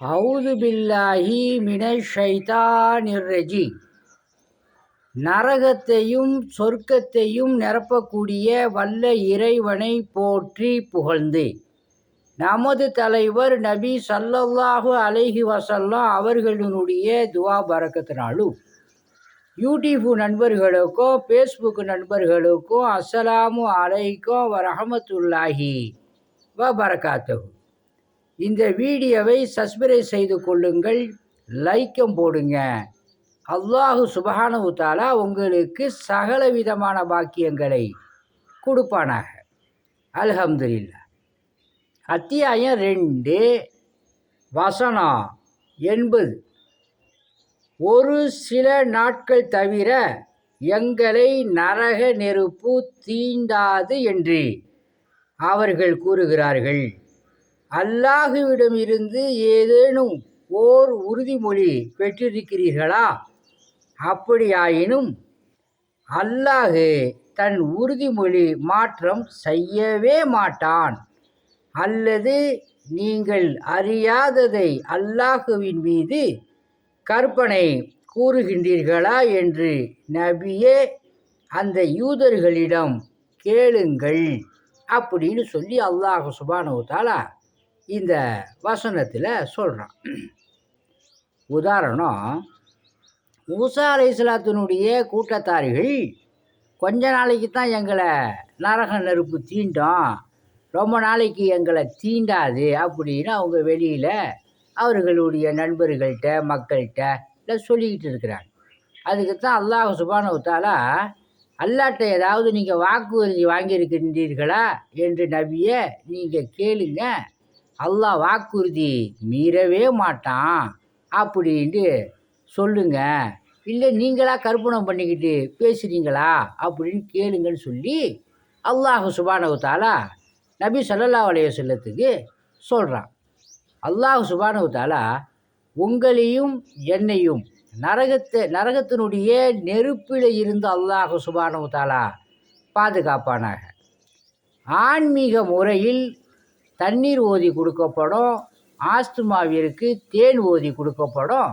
ஹவுது பில்லாஹி மினஷ் நிர்ரஜி நரகத்தையும் சொர்க்கத்தையும் நிரப்பக்கூடிய வல்ல இறைவனை போற்றி புகழ்ந்து நமது தலைவர் நபி சல்லல்லாஹு அலைஹி வசல்லாம் அவர்களினுடைய துவா பரக்கத்தினாலும் யூடியூப் நண்பர்களுக்கும் ஃபேஸ்புக் நண்பர்களுக்கும் அஸ்ஸலாமு அலைக்கும் வரஹமத்துல்லாஹி வ பரக்காத்தஹு இந்த வீடியோவை சப்ஸ்கிரைப் செய்து கொள்ளுங்கள். லைக்கம் போடுங்க. அல்லாஹு சுபஹானஹு உத்தாலா உங்களுக்கு சகல விதமான பாக்கியங்களை கொடுப்பானாக. அல்ஹம்துலில்லாஹ். அத்தியாயம் ரெண்டு வசனம் எண்பது. ஒரு சில நாட்கள் தவிர எங்களை நரக நெருப்பு தீண்டாது என்று அவர்கள் கூறுகிறார்கள். அல்லாஹுவிடமிருந்து ஏதேனும் ஓர் உறுதிமொழி பெற்றிருக்கிறீர்களா? அப்படியாயினும் அல்லாஹு தன் உறுதிமொழி மாற்றம் செய்யவே மாட்டான். அல்லது நீங்கள் அறியாததை அல்லாஹுவின் மீது கற்பனை கூறுகின்றீர்களா என்று நபியே அந்த யூதர்களிடம் கேளுங்கள். அப்படின்னு சொல்லி அல்லாஹ் சுபானு இந்த வசனத்தில் சொல்கிறான் உதாரணம் மூசா அலை இஸ்லாத்தினுடைய கூட்டத்தாரிகள் கொஞ்ச நாளைக்கு தான் எங்களை நரக நெருப்பு தீண்டும் ரொம்ப நாளைக்கு எங்களை தீண்டாது அப்படின்னு அவங்க வெளியில் அவர்களுடைய நண்பர்கள்ட்ட மக்கள்கிட்ட இல்லை சொல்லிக்கிட்டு இருக்கிறாங்க. அதுக்கு தான் அல்லாஹ் சுபானவத்தாலா அல்லாட்ட ஏதாவது நீங்கள் வாக்குறுதி வாங்கியிருக்கின்றீர்களா? என்று நபியை நீங்கள் கேளுங்க. அல்லாஹ் வாக்குறுதி மீறவே மாட்டான் அப்படின்ட்டு சொல்லுங்க. இல்லை நீங்களா கற்பனை பண்ணிக்கிட்டு பேசுகிறீங்களா அப்படின்னு கேளுங்கன்னு சொல்லி அல்லாஹ் சுபானவத்தாலா நபி சல்லல்லா அலைய செல்லத்துக்கு சொல்கிறான் அல்லாஹ் சுபானு உங்களையும் என்னையும் நரகத்தை நரகத்தினுடைய நெருப்பில் இருந்து அல்லாஹ் சுபானவத்தாலா பாதுகாப்பானாக. ஆன்மீக முறையில் தண்ணீர் ஓதி கொடுக்கப்படும். ஆஸ்துமாவிற்கு தேன் ஓதி கொடுக்கப்படும்.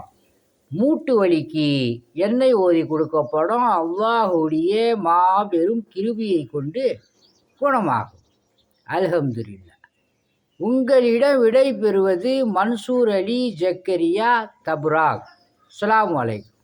மூட்டு வலிக்கு எண்ணெய் ஓதி கொடுக்கப்படும். அல்லாஹுடைய மாபெரும் கிருபியை கொண்டு குணமாகும். அல்ஹம்துலில்லா உங்களிடம் விடை பெறுவது மன்சூர் அலி ஜக்கரியா தப்ராக். அஸ்ஸலாமு அலைக்கும்.